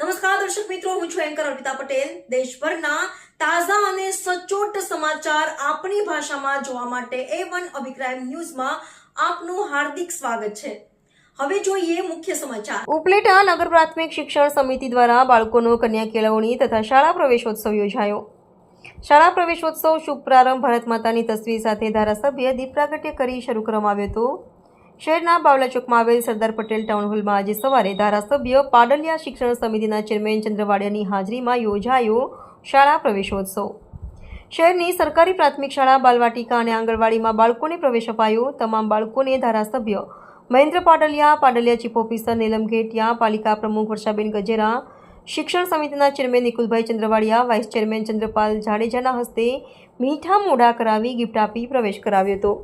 નમસ્કાર, દર્શક મિત્રો, હું છું એન્કર અર્પિતા પટેલ. દેશભરના તાજા અને સચોટ સમાચાર આપણી ભાષામાં જોવા માટે એ વન અભિપ્રાય ન્યૂઝમાં આપનું હાર્દિક સ્વાગત છે. હવે જોઈએ મુખ્ય સમાચાર. ઉપલેટા નગર પ્રાથમિક શિક્ષણ સમિતિ દ્વારા બાળકોનો કન્યા કેળવણી તથા શાળા પ્રવેશોત્સવ યોજાયો. શાળા પ્રવેશોત્સવ શુભ પ્રારંભ ભારત માતાની તસવીર સાથે ધારાસભ્ય દીપ પ્રાગટ્ય કરી શરૂ કરવામાં આવ્યો હતો. શહેરના બાવલા ચોકમાં આવેલ સરદાર પટેલ ટાઉન હોલમાં આજે સવારે ધારાસભ્ય પાડલિયા શિક્ષણ સમિતિના ચેરમેન ચંદ્રવાડિયાની હાજરીમાં યોજાયો શાળા પ્રવેશોત્સવ. શહેરની સરકારી પ્રાથમિક શાળા બાલવાટિકા અને આંગણવાડીમાં બાળકોને પ્રવેશ અપાયો. તમામ બાળકોને ધારાસભ્ય મહેન્દ્ર પાડલિયા પાડલિયા ચીફ ઓફિસર નીલમ ઘેટિયા, પાલિકા પ્રમુખ વર્ષાબેન ગજેરા, શિક્ષણ સમિતિના chairman Nikulbhai Chandravadiya vice chairman Chandrapal જાડેજાના હસ્તે મીઠા મોઢા કરાવી ગિફ્ટ આપી પ્રવેશ કરાવ્યો હતો.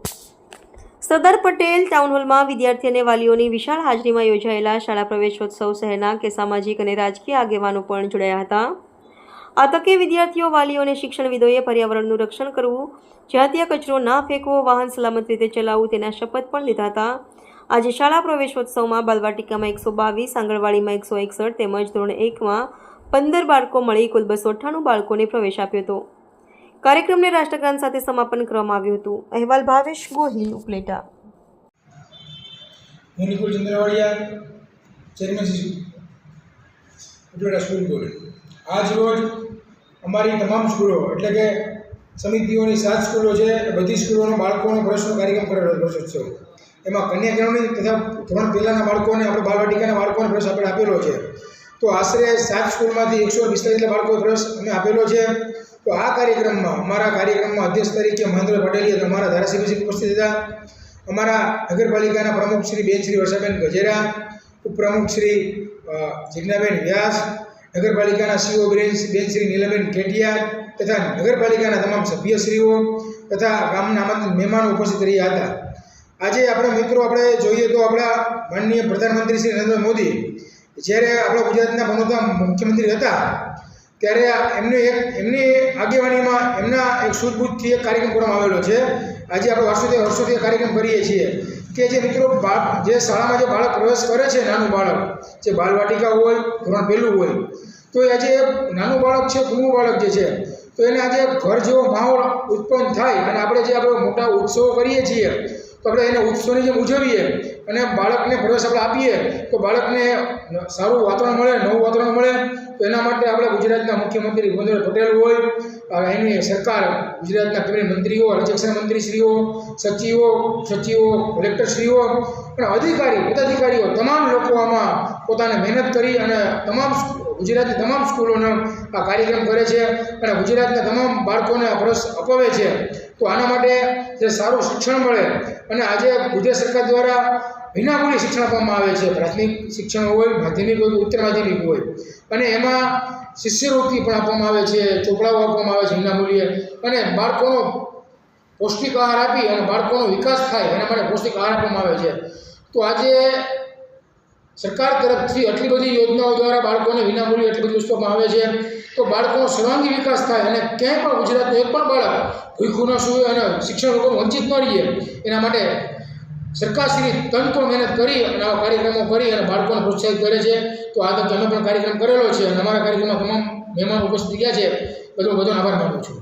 સરદાર પટેલ ટાઉન હોલમાં વિદ્યાર્થી અને વાલીઓની વિશાળ હાજરીમાં યોજાયેલા શાળા પ્રવેશોત્સવ શહેરના કે સામાજિક અને રાજકીય આગેવાનો પણ જોડાયા હતા. આ તકે વિદ્યાર્થીઓ, વાલીઓ અને શિક્ષણવિદોએ પર્યાવરણનું રક્ષણ કરવું, જ્યાં ત્યાં કચરો ના ફેંકવો, વાહન સલામત રીતે ચલાવવું તેના શપથ પણ લીધા હતા. આજે શાળા પ્રવેશોત્સવમાં બાલવાટિકામાં એકસો બાવીસ, આંગણવાડીમાં એકસો એકસઠ તેમજ ધોરણ એકમાં પંદર બાળકો મળી કુલ બસો અઠ્ઠાણું બાળકોને પ્રવેશ આપ્યો હતો. કાર્યક્રમને રાષ્ટ્રગાન સાથે સમાપન કરવામાં આવ્યું હતું. અહેવાલ ભાવેશ ગોહિલ, ઉપલેટા. હું Nikul Chandravadiya, chairman Upleta school board આજ રોજ અમારી તમામ સ્કૂલો, એટલે કે સમિતિઓની સાત સ્કૂલો છે બધી સ્કૂલોનો બાળકોનો પ્રવેશનો કાર્યક્રમ કરેલો પ્રવેશોત્સવ એમાં કન્યા કેળવણી તથા ધોરણ પહેલાંના બાળકોને, આપણે બાળવાટિકાના બાળકોને પ્રવેશ આપણે આપેલો છે. તો આશરે સાત સ્કૂલમાંથી એકસો પિસ્તાલીસ બાળકોએ પ્રવેશ અમે આપેલો છે. તો આ કાર્યક્રમમાં, અમારા કાર્યક્રમમાં અધ્યક્ષ તરીકે મહેન્દ્ર પટેલિયા અમારા ધારાસભ્યશ્રી ઉપસ્થિત હતા. અમારા નગરપાલિકાના પ્રમુખ શ્રી બેન શ્રી વર્ષાબેન ગજેરા, ઉપપ્રમુખ શ્રી જિજ્ઞાબેન વ્યાસ, નગરપાલિકાના સીઓ બેન બેન શ્રી નીલાબેન કેટિયા તથા નગરપાલિકાના તમામ સભ્યશ્રીઓ તથા ગામના આમંત્રિત મહેમાનો ઉપસ્થિત રહ્યા હતા. આજે આપણે મિત્રો, આપણે જોઈએ તો આપણા માનનીય પ્રધાનમંત્રી શ્રી નરેન્દ્ર મોદી જ્યારે આપણા ગુજરાતના બનોતા મુખ્યમંત્રી હતા, ત્યારે એમને એક, એમની આગેવાનીમાં એમના એક સૂઝબૂઝથી એક કાર્યક્રમ કરવામાં આવેલો છે. આજે આપણે વર્ષોથી વર્ષોથી કાર્યક્રમ કરીએ છીએ કે જે મિત્રો જે શાળામાં જે બાળક પ્રવેશ કરે છે, નાનું બાળક, જે બાલવાટિકા હોય, ધોરણ પહેલું હોય, તો એ આજે નાનું બાળક છે કુનું બાળક જે છે, તો એને આજે ઘર જેવો માહોલ ઉત્પન્ન થાય અને આપણે જે આપણે મોટા ઉત્સવો કરીએ છીએ તો આપણે એને ઉત્સવની જેમ ઉજવીએ અને બાળકને પ્રવેશ આપણે આપીએ, તો બાળકને સારું વાતાવરણ મળે, નવું વાતાવરણ મળે, તો એના માટે આપણે ગુજરાતના મુખ્યમંત્રી ભૂપેન્દ્ર પટેલ હોય એની સરકાર, ગુજરાતના કેબિનેટ મંત્રીઓ રાજ્યક્ષા મંત્રીશ્રીઓ, સચિવો સચિવો, કલેક્ટરશ્રીઓ અને અધિકારી, પદાધિકારીઓ, તમામ લોકો આમાં પોતાને મહેનત કરી અને તમામ ગુજરાતની તમામ સ્કૂલોનો આ કાર્યક્રમ કરે છે અને ગુજરાતના તમામ બાળકોને પ્રવેશ અપાવે છે. તો આના માટે જે સારું શિક્ષણ મળે અને આજે ગુજરાત સરકાર દ્વારા વિનામૂલ્ય શિક્ષણ આપવામાં આવે છે. પ્રાથમિક શિક્ષણ હોય, માધ્યમિક હોય ઉત્તર માધ્યમિક હોય. અને એમાં શિષ્યવૃત્તિ પણ આપવામાં આવે છે, ચોપડાઓ આપવામાં આવે છે વિનામૂલ્યે. અને બાળકોનો પૌષ્ટિક આહાર આપી અને બાળકોનો વિકાસ થાય એના માટે પૌષ્ટિક આહાર આપવામાં આવે છે. તો આજે સરકાર તરફથી આટલી બધી યોજનાઓ દ્વારા બાળકોને વિનામૂલ્યે એટલી બધી વસ્તુ આવે છે. તો બાળકોનો સર્વાંગી વિકાસ થાય અને ક્યાંય પણ ગુજરાતનું એક પણ બાળક ભૂખું ન સૂવે અને શિક્ષણ લોકો વંચિત ન રહીએ એના માટે સરકારશ્રી તંત્ર મહેનત કરી અને આવા કાર્યક્રમો કરી અને બાળકોને પ્રોત્સાહિત કરે છે. તો આ તો તમે પણ કાર્યક્રમ કરેલો છે અને અમારા કાર્યક્રમમાં તમામ મહેમાન ઉપસ્થિત ગયા છે. બધો બધો આભાર માનું છું.